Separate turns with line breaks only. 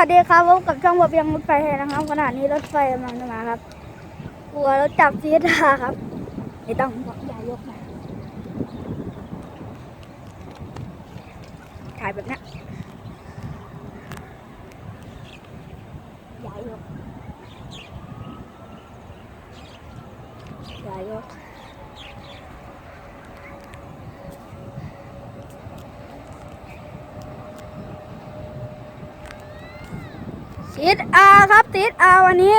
ัสดีครับพบกับช่องบะเบียงรถไฟนะครับขณะนี้รถไฟกำลังจะมาครับกลัวรถจับซีดาครับไม่ต้องบอกอย่ายกนะถ่ายแบบนี้อย่ายกอย่ายก ซีดอาครับซีดอาวันนี้